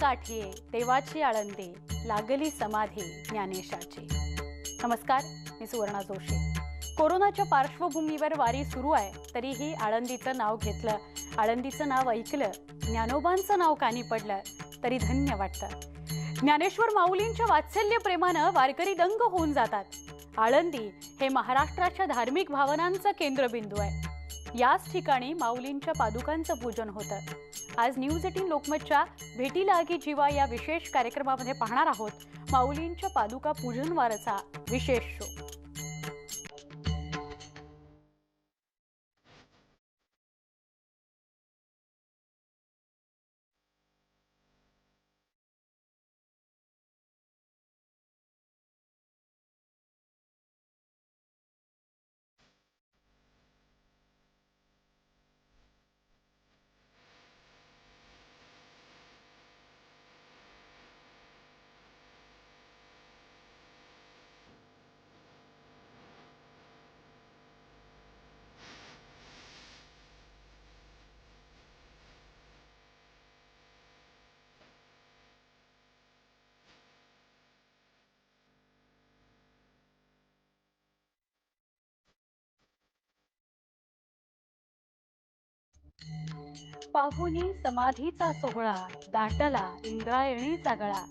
काठी देवाची आळंदी लागली समाधी ज्ञानेशाची. नमस्कार मी सुवर्णा जोशी. कोरोनाच्या पार्श्वभूमीवर वारी सुरू आहे तरीही आळंदीचं नाव घेतलं आळंदीचं नाव ऐकलं ज्ञानोबांचं नाव कानी पडलं तरी धन्य वाटतं. ज्ञानेश्वर माऊलींच्या वात्सल्य प्रेमानं वारकरी दंग होऊन जातात. आळंदी हे महाराष्ट्राच्या धार्मिक भावनांचं केंद्रबिंदू आहे. याच ठिकाणी माऊलींच्या पादुकांचं पूजन होतं. आज न्यूज एटीन लोकमतच्या भेटी लागी जीवा या विशेष कार्यक्रमामध्ये पाहणार आहोत माऊलींच्या पादुका पूजनवाराचा विशेष शो. पाहुनी समाधीचा सोहळा दाटला इंद्रायणीचा गळा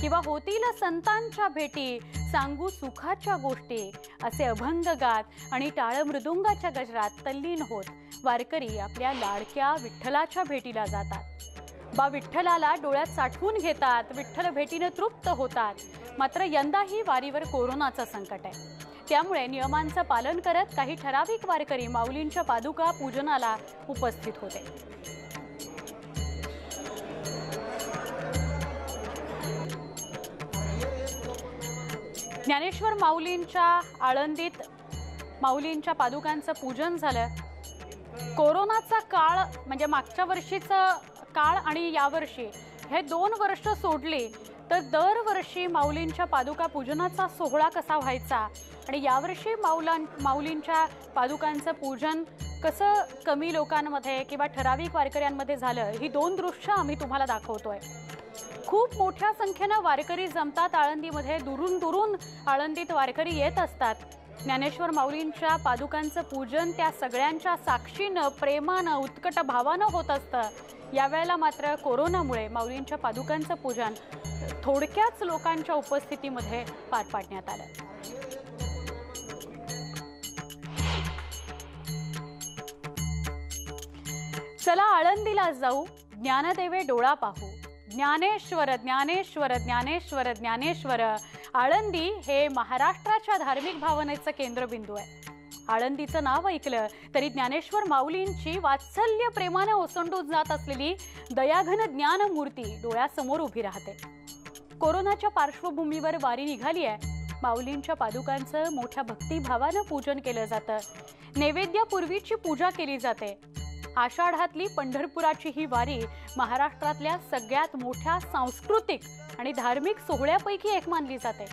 किंवा होतील संतांच्या भेटी सांगू सुखाच्या गोष्टी असे अभंग गात आणि टाळ मृदुंगाच्या गजरात तल्लीन होत वारकरी आपल्या लाडक्या विठ्ठलाच्या भेटीला जातात. बा विठ्ठलाला डोळ्यात साठवून घेतात विठ्ठल भेटीनं तृप्त होतात. मात्र यंदाही वारीवर कोरोनाचं संकट आहे. त्यामुळे नियमांचं पालन करत काही ठराविक वारकरी माऊलींच्या पादुका पूजनाला उपस्थित होते. ज्ञानेश्वर माऊलींच्या आळंदीत माऊलींच्या पादुकांचं पूजन झालं. कोरोनाचा काळ म्हणजे मागच्या वर्षीचं काळ आणि यावर्षी हे दोन वर्ष सोडली. तर दरवर्षी माऊलींच्या पादुका पूजनाचा सोहळा कसा व्हायचा? आणि यावर्षी माऊलां माऊलींच्या पादुकांचं पूजन कसं कमी लोकांमध्ये किंवा ठराविक वारकऱ्यांमध्ये झालं ही दोन दृश्य आम्ही तुम्हाला दाखवतोय. खूप मोठ्या संख्येनं वारकरी जमतात आळंदीमध्ये दुरून दुरून आळंदीत वारकरी येत असतात. ज्ञानेश्वर माऊलींच्या पादुकांचं पूजन त्या सगळ्यांच्या साक्षीनं प्रेमानं उत्कट भावानं होत असतं. यावेळेला मात्र कोरोनामुळे माऊलींच्या पादुकांचं पूजन थोडक्याच लोकांच्या उपस्थितीमध्ये पार पाडण्यात आलं. चला आळंदीला जाऊ ज्ञानदेवे डोळा पाहू. ज्ञानेश्वर ज्ञानेश्वर ज्ञानेश्वर ज्ञानेश्वर आळंदी हे महाराष्ट्राच्या धार्मिक भावनेचं केंद्रबिंदू आहे. आळंदीचं नाव ऐकलं तरी ज्ञानेश्वर माऊलींची वात्सल्य प्रेमानं ओसंडून जात असलेली दयाघन ज्ञानमूर्ती डोळ्यासमोर उभी राहते. कोरोनाच्या पार्श्वभूमीवर वारी निघाली आहे. माऊलींच्या पादुकांचं मोठ्या भक्तिभावानं पूजन केलं जातं. नैवेद्यापूर्वीची पूजा केली जाते. आषाढातली पंढरपुराची ही वारी महाराष्ट्रातल्या सगळ्यात मोठ्या सांस्कृतिक आणि धार्मिक सोहळ्यापैकी एक मानली जाते.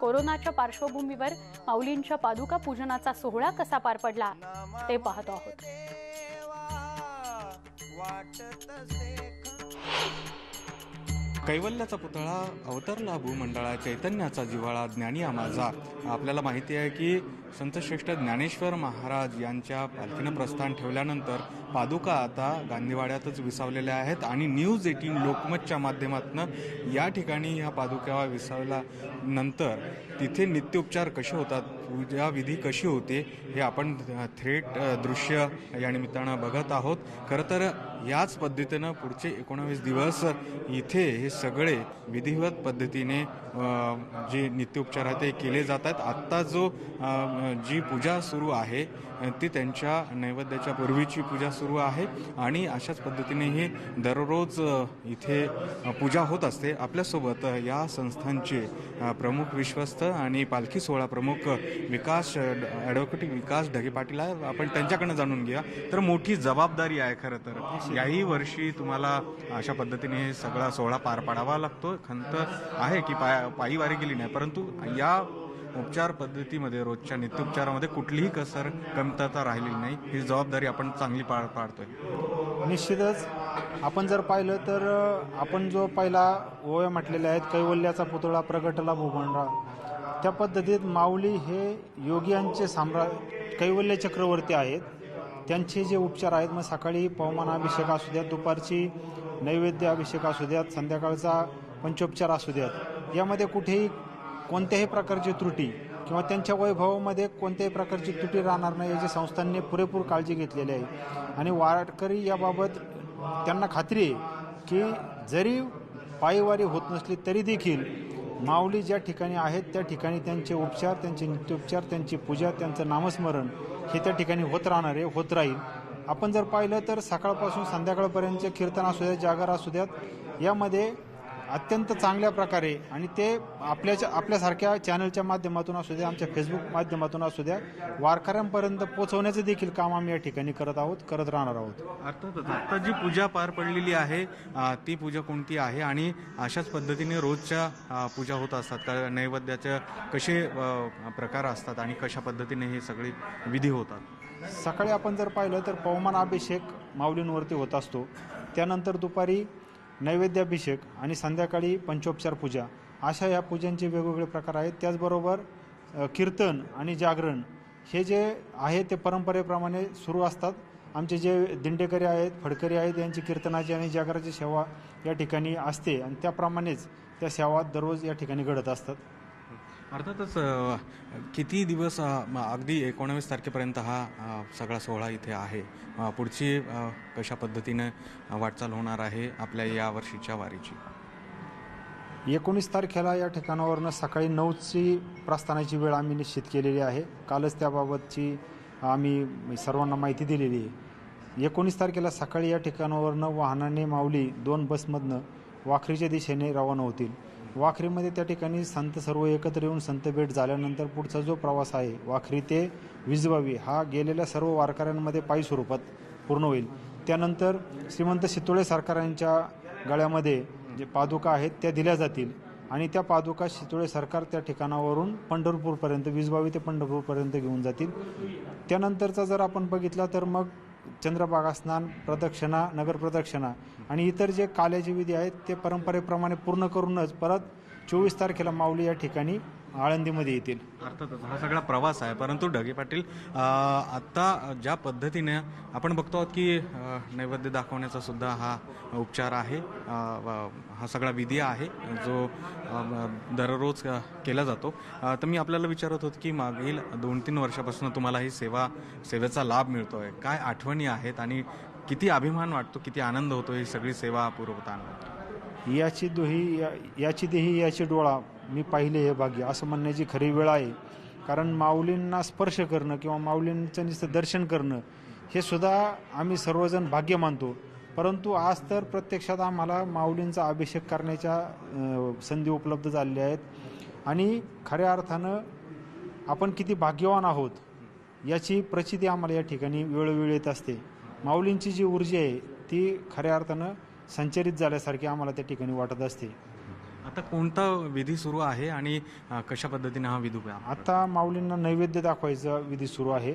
कोरोनाच्या पार्श्वभूमीवर माऊलींच्या पादुका पूजनाचा सोहळा कसा पार पडला ते पाहतो आहोत. कैवल्याचा पुतळा अवतरला भूमंडळा चैतन्याचा जिव्हाळा ज्ञानी माझा. आपल्याला माहिती आहे की संतश्रेष्ठ ज्ञानेश्वर महाराज यांच्या पालखीनं प्रस्थान ठेवल्यानंतर पादुका आता गांधीवाड्यातच विसावलेल्या आहेत आणि न्यूज एटीन लोकमतच्या माध्यमातून या ठिकाणी ह्या पादुका विसावल्यानंतर तिथे नित्योपचार कसे होतात पूजा विधी कशी होते हे आपण थेट दृश्य या निमित्तानं बघत आहोत. खरं तर याच पद्धतीनं पुढचे एकोणावीस दिवस इथे हे सगळे विधिवत पद्धतीने जे नित्योपचार आहेत ते केले जातात. आत्ता जो जी पूजा सुरू आहे ती त्यांच्या नैवेद्याच्या पूर्वीची पूजा सुरू आहे आणि अशाच पद्धतीने ही दररोज इथे पूजा होत असते. आपल्यासोबत या संस्थांचे प्रमुख विश्वस्त आणि पालखी सोहळा प्रमुख विकास ॲडव्होकेट विकास ढगे पाटील आहे आपण त्यांच्याकडनं जाणून घ्या तर मोठी जबाबदारी आहे खरं तर. याही वर्षी तुम्हाला अशा पद्धतीने सगळा सोहळा पार पाडावा लागतो. खंत आहे की पाय पायी वारी गेली नाही परंतु या उपचार पद्धतीमध्ये रोजच्या नित्योपचारामध्ये कुठलीही कसर कमतरता राहिलेली नाही. ही जबाबदारी आपण चांगली पार पाडतोय. निश्चितच. आपण जर पाहिलं तर आपण जो पहिला ओव्या म्हटलेल्या आहेत कैवल्याचा पुतळा प्रगटला भूमंडळा त्या पद्धतीत माऊली हे योगियांचे साम्राज्य कैवल्य चक्रवर्ती आहेत. त्यांचे जे उपचार आहेत मग सकाळी पवमानाभिषेक असू द्यात दुपारची नैवेद्य अभिषेक असू द्यात संध्याकाळचा पंचोपचार असू द्यात. यामध्ये कुठेही कोणत्याही प्रकारची त्रुटी किंवा त्यांच्या वैभवामध्ये कोणत्याही प्रकारची त्रुटी राहणार नाही याची संस्थांनी पुरेपूर काळजी घेतलेली आहे. आणि वारकरी याबाबत त्यांना खात्री आहे की जरी पायीवारी होत नसली तरी देखील माऊली ज्या ठिकाणी आहेत त्या ठिकाणी त्यांचे उपचार त्यांचे नित्योपचार त्यांची पूजा त्यांचं नामस्मरण हे त्या ठिकाणी होत राहणार आहे होत राहील. आपण जर पाहिलं तर सकाळपासून संध्याकाळपर्यंतचे कीर्तन असू द्यात जागर असू द्यात यामध्ये अत्यंत चांगल्या प्रकारे आणि ते आपल्याच्या आपल्यासारख्या चॅनलच्या माध्यमातून असू द्या आमच्या फेसबुक माध्यमातून असू द्या वारकऱ्यांपर्यंत पोहोचवण्याचं देखील काम आम्ही या ठिकाणी करत आहोत करत राहणार आहोत. अर्थातच आता जी पूजा पार पडलेली आहे ती पूजा कोणती आहे आणि अशाच पद्धतीने रोजच्या पूजा होत असतात का नैवेद्याचे कसे प्रकार असतात आणि कशा पद्धतीने हे सगळे विधी होतात? सकाळी आपण जर पाहिलं तर पवमान अभिषेक माऊलींवरती होत असतो. त्यानंतर दुपारी नैवेद्याभिषेक आणि संध्याकाळी पंचोपचार पूजा. अशा या पूजांचे वेगवेगळे प्रकार आहेत. त्याचबरोबर कीर्तन आणि जागरण हे जे आहे ते परंपरेप्रमाणे सुरू असतात. आमचे जे दिंडेकरी आहेत फडकरी आहेत यांची कीर्तनाची आणि जागराची सेवा या ठिकाणी असते आणि त्याप्रमाणेच त्या सेवा दररोज या ठिकाणी घडत असतात. अर्थातच किती दिवस अगदी एकोणावीस तारखेपर्यंत हा सगळा सोहळा इथे आहे. पुढची कशा पद्धतीनं वाटचाल होणार आहे आपल्या या वर्षीच्या वारीची? एकोणीस तारखेला या ठिकाणावरनं सकाळी नऊची प्रस्थानाची वेळ आम्ही निश्चित केलेली आहे. कालच त्याबाबतची आम्ही सर्वांना माहिती दिलेली आहे. एकोणीस तारखेला सकाळी या ठिकाणावरनं वाहनाने माऊली दोन बसमधनं वाखरीच्या दिशेने रवाना होतील. वाखरीमध्ये त्या ठिकाणी संत सर्व एकत्र येऊन संत भेट झाल्यानंतर पुढचा जो प्रवास आहे वाखरी ते विजबावी हा गेलेल्या सर्व वारकऱ्यांमध्ये पायी स्वरूपात पूर्ण होईल. त्यानंतर श्रीमंत शितोळे सरकारांच्या गळ्यामध्ये जे पादुका आहेत त्या दिल्या जातील आणि त्या पादुका शितोळे सरकार त्या ठिकाणावरून पंढरपूरपर्यंत विजबावी ते पंढरपूरपर्यंत घेऊन जातील. त्यानंतरचा जर आपण बघितला तर मग चंद्रभागा स्नान प्रदक्षिणा नगर प्रदक्षिणा आणि इतर जे काल्याचे विधी आहेत ते परंपरेप्रमाणे पूर्ण करूनच परत चोवीस तारखेला माऊली या ठिकाणी आळंदीमध्ये येतील. अर्थातच हा सगळा प्रवास आहे. परंतु ढगे पाटील अ, आता ज्या पद्धतीने आपण बघतो आहोत की नैवेद्य दाखवण्याचा सुद्धा हा उपचार आहे. हा सगळा विधी आहे जो दररोज केला जातो. तर मी आपल्याला विचारत होतो की मागील दोन तीन वर्षापासून तुम्हाला ही सेवा सेवेचा लाभ मिळतोय. काय आठवणी आहेत आणि किती अभिमान वाटतो किती आनंद होतो ही सगळी सेवा पुरवताना याची दोही या याची देही याची डोळा मी पाहिले हे भाग्य. असं म्हणण्याची खरी वेळ आहे. कारण माऊलींना स्पर्श करणं किंवा माऊलींचं नुसतं दर्शन करणं हे सुद्धा आम्ही सर्वजण भाग्य मानतो. परंतु आज तर प्रत्यक्षात आम्हाला माऊलींचा अभिषेक करण्याच्या संधी उपलब्ध झालेल्या आहेत. आणि खऱ्या अर्थानं आपण किती भाग्यवान आहोत याची प्रचिती आम्हाला या ठिकाणी वेळोवेळी येत असते. माऊलींची जी ऊर्जा आहे ती खऱ्या अर्थानं संचरित झाल्यासारखी आम्हाला त्या ठिकाणी वाटत असते. आता कोणता विधी सुरू आहे आणि कशा पद्धतीने हा विधी आता माऊलींना नैवेद्य दाखवायचा विधी सुरू आहे.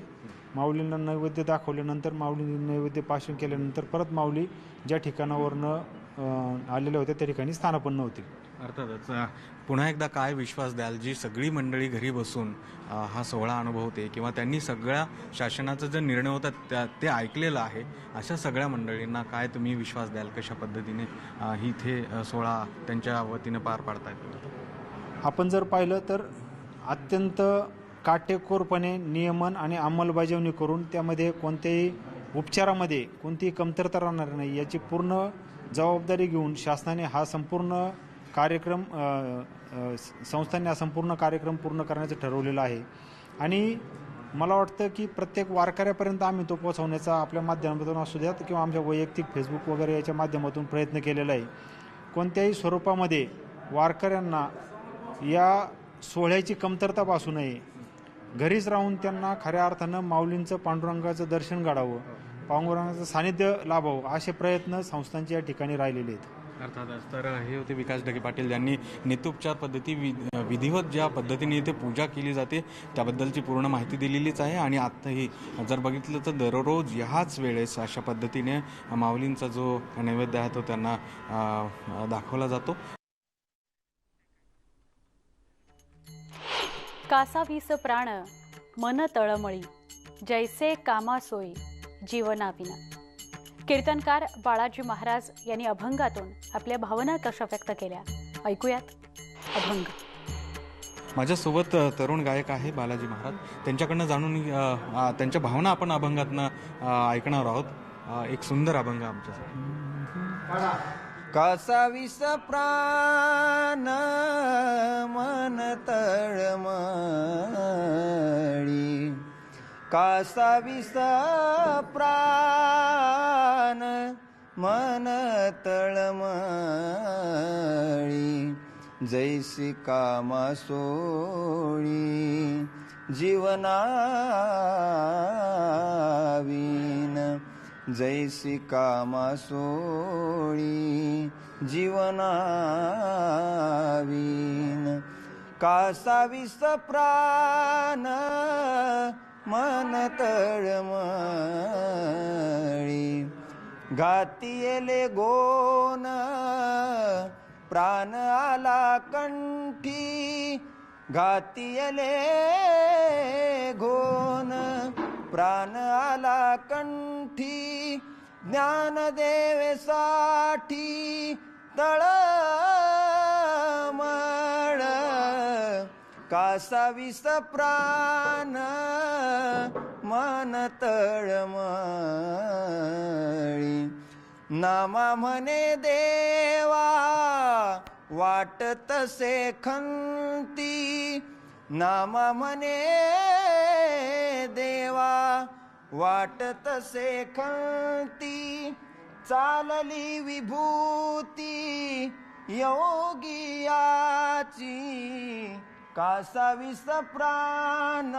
माऊलींना नैवेद्य दाखवल्यानंतर माऊली नैवेद्य पाशन केल्यानंतर परत माऊली ज्या ठिकाणावरनं आलेल्या होत्या त्या ठिकाणी स्थानापन्न होतील. अर्थातच पुन्हा एकदा काय विश्वास द्याल जी सगळी मंडळी घरी बसून हा सोहळा अनुभवते किंवा त्यांनी सगळ्या शासनाचा जे निर्णय होता त्या ते ऐकलेलं आहे अशा सगळ्या मंडळींना काय तुम्ही विश्वास द्याल? कशा पद्धतीने ही इथे सोहळा त्यांच्या वतीनं पार पाडता येतो आपण जर पाहिलं तर अत्यंत काटेकोरपणे नियमन आणि अंमलबजावणी करून त्यामध्ये कोणत्याही उपचारामध्ये कोणतीही कमतरता राहणार नाही याची पूर्ण जबाबदारी घेऊन शासनाने हा संपूर्ण कार्यक्रम संस्थांनी हा संपूर्ण कार्यक्रम पूर्ण करण्याचं ठरवलेलं आहे. आणि मला वाटतं की प्रत्येक वारकऱ्यापर्यंत आम्ही तो पोहोचवण्याचा आपल्या माध्यमातून असू द्यात किंवा आमच्या वैयक्तिक फेसबुक वगैरे याच्या माध्यमातून प्रयत्न केलेला आहे. कोणत्याही स्वरूपामध्ये वारकऱ्यांना या सोहळ्याची कमतरता भासू नये. घरीच राहून त्यांना खऱ्या अर्थानं माऊलींचं पांडुरंगाचं दर्शन घडावं पांडुरंगाचं सानिध्य लाभावं असे प्रयत्न संस्थांचे या ठिकाणी राहिलेले आहेत. अर्थातच तर हे होते विकास ढगे पाटील ज्यांनी नितुपचार पद्धती वि विधिवत ज्या पद्धतीने इथे पूजा केली जाते त्याबद्दलची पूर्ण माहिती दिलेलीच आहे. आणि आत्ताही जर बघितलं तर दररोज ह्याच वेळेस अशा पद्धतीने माऊलींचा जो नैवेद्य आहे तो त्यांना दाखवला जातो. कासावीस प्राण मन तळमळी जैसे कामासोई जीवनाविना. कीर्तनकार बाळाजी महाराज यांनी अभंगातून आपल्या भावना कशा व्यक्त केल्या? ऐकूयात. अभंग. माझ्यासोबत तरुण गायक आहे बालाजी महाराज. त्यांच्याकडनं जाणून त्यांच्या भावना आपण अभंगातनं ऐकणार आहोत. एक सुंदर अभंग आमच्यासाठी. कासावीस प्राण मन तळमळी कासावीस प्राण मन तळमळी जैसी कामा सोळी जीवनावीन. जैसी कामा सोळी जीवनावीन. कासावीस प्राण मन तळमळी घातियले गोन प्राण आला कंठी घातियले गोन प्राण आला कंठी ज्ञानदेवेसाठी तळमळ कासावीस प्राण मन तळमळी नामा म्हणे देवा वाट तसे खंती. नामा म्हणे देवा वाट तसे खंती. चालली विभूती योगियाची कासावीस प्राण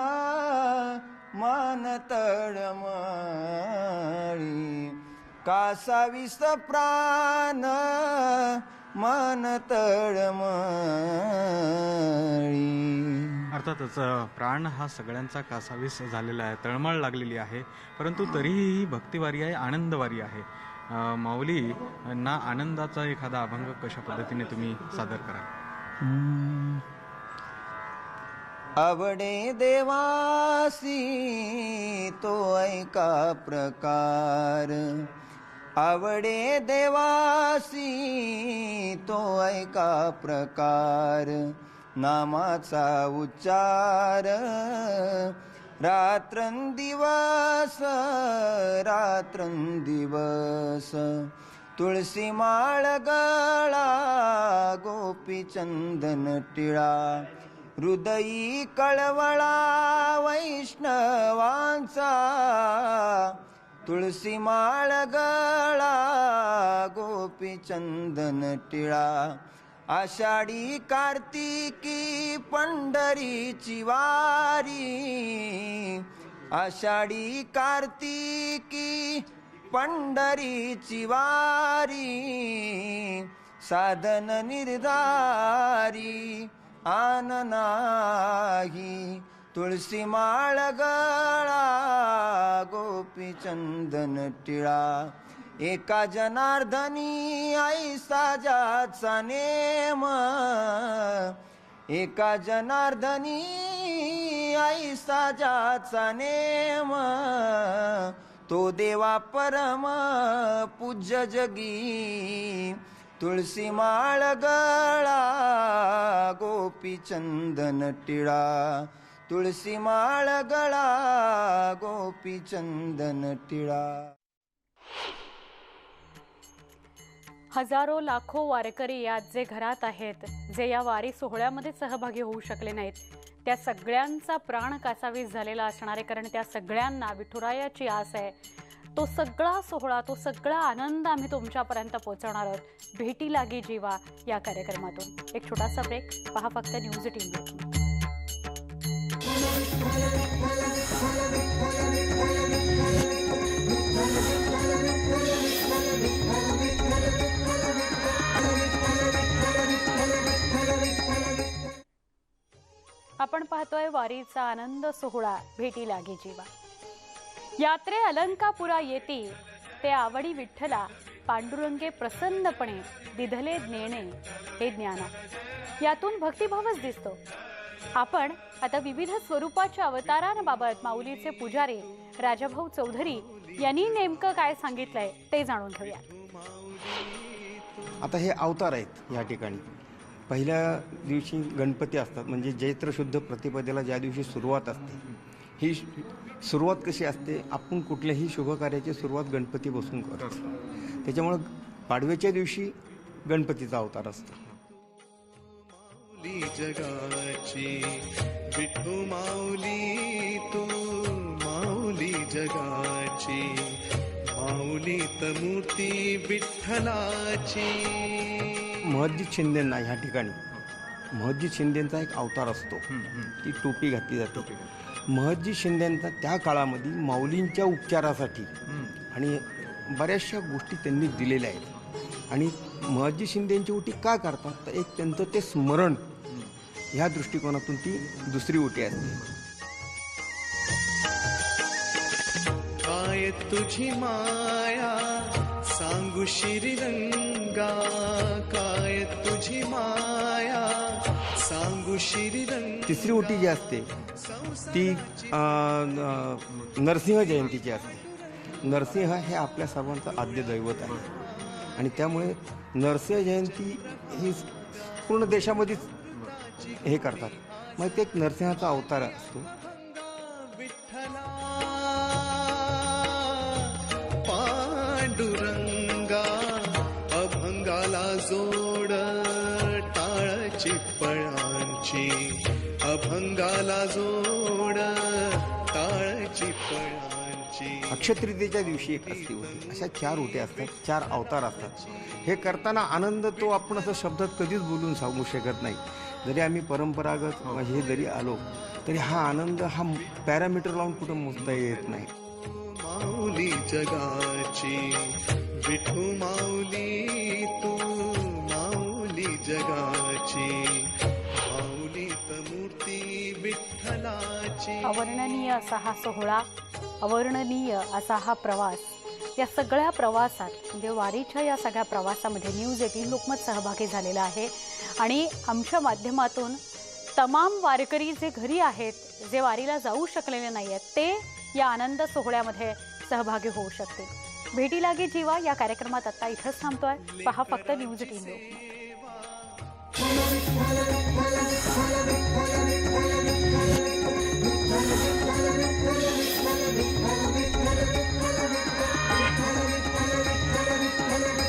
मन तळमळी कासावीस प्राण मन तळमळी अर्थातच प्राण हा सगळ्यांचा कासावीस झालेला आहे तळमळ लागलेली आहे. परंतु तरीही ही भक्तिवारी आहे आनंदवारी आहे. अ, माऊली ना आनंदाचा एखादा अभंग कशा पद्धतीने तुम्ही सादर कराल? आवडे देवासी तो ऐका प्रकार. आवडे देवासी तो ऐका प्रकार. नामाचा उच्चार रात्रंदिवस रात्रंदिवस तुळशी माळ गळा गोपी चंदन टिळा. हृदयी कळवळा वैष्णवांचा तुळशी माळ गळा गोपी चंदन टिळा आषाढी कार्तिकी पंढरीची वारी आषाढी कार्तिकी पंढरीची वारी साधन निर्धारी आन नाही. तुळसी माळ गळा गोपी चंदन टिळा. एका जनार्दनी आई साजाचा नेम. एका जनार्दनी आई साजाचा नेम. तो देवा परम पूज्य जगी. तुळसी माळ गळा गोपी चंदन टिळा. तुळसी माळ गळा गोपी चंदन टिळा. हजारो लाखो वारकरी यात जे घरात आहेत जे या वारी सोहळ्यामध्ये सहभागी होऊ शकले नाहीत त्या सगळ्यांचा प्राण कासावीस झालेला असणार आहे कारण त्या सगळ्यांना विठुरायाची आस आहे. तो सगळा सोहळा तो सगळा आनंद आम्ही तुमच्यापर्यंत पोहोचवणार आहोत. भेटी लागे जीवा या कार्यक्रमातून. एक छोटासा ब्रेक पहा फक्त न्यूज टीम आपण पाहतोय वारीचा आनंद सोहळा भेटी लागे जीवा. यात्रे अलंकापुरा येते. ते आवडी विठ्ठला पांडुरंगे प्रसन्नपणे दिधले नेणे. हे ज्ञान. यातून भक्तिभावच दिसतो. आपण आता विविध स्वरूपाच्या अवतारांबाबत माऊलीचे पुजारी राजाभाऊ चौधरी यांनी नेमकं काय सांगितलंय ते जाणून घेऊया. आता हे अवतार आहेत या ठिकाणी. पहिल्या दिवशी गणपती असतात. म्हणजे चैत्र शुद्ध प्रतिपदेला ज्या दिवशी सुरुवात असते ही सुरुवात कशी असते? आपण कुठल्याही शुभकार्याची सुरुवात गणपती बसून करतो. त्याच्यामुळं पाडव्याच्या दिवशी गणपतीचा अवतार असतो. माऊली जगाची विठू माऊली तू माऊली जगाची माऊली तमूर्ती विठ्ठलाची. महजिद शिंदेंना ह्या ठिकाणी महजिद शिंदेंचा एक अवतार असतो. ती टोपी घातली जाते. महजी शिंदेंचा त्या काळामध्ये माऊलींच्या उपचारासाठी आणि बऱ्याचशा गोष्टी त्यांनी दिलेल्या आहेत. आणि महजी शिंदेंची उटी का करतात? तर एक त्यांचं ते स्मरण ह्या दृष्टिकोनातून ती दुसरी उटी असते. काय तुझी माया? सांगू श्रीरंगा. काय तुझी माया? तिसरी ओटी जी असते ती नरसिंह जयंतीची असते. नरसिंह हे आपल्या सर्वांचं आद्य दैवत आहे. आणि त्यामुळे नरसिंह जयंती ही पूर्ण देशामध्येच हे करतात. मग ते एक नरसिंहाचा अवतार असतो. पांडुरंगा अभंगाला जोड टाळची फळांची अभंगाला जोड टाळची फळांची अक्षतृतीच्या दिवशी एक असते होती. अशा चार ओट्या असतात चार अवतार असतात. हे करताना आनंद तो आपण असं शब्दात कधीच बोलून सांगू शकत नाही. जरी आम्ही परंपरागत हे. जरी आलो तरी हा आनंद हा पॅरामीटर लावून कुठं मोजता येत नाही. माऊली जगाची विठू माऊली तू माऊली जगाची. विठ्ठलाची. अवर्णनीय असा हा सोहळा अवर्णनीय असा हा प्रवास. या सगळ्या प्रवासात म्हणजे वारीच्या या सगळ्या प्रवासामध्ये न्यूज एटीन लोकमत सहभागी झालेला आहे. आणि आमच्या माध्यमातून तमाम वारकरी जे घरी आहेत जे वारीला जाऊ शकलेले नाही आहेत ते या आनंद सोहळ्यामध्ये सहभागी होऊ शकतील. भेटी लागे जीवा या कार्यक्रमात आता इथंच थांबतोय. पहा फक्त न्यूज एटीन लोकमत.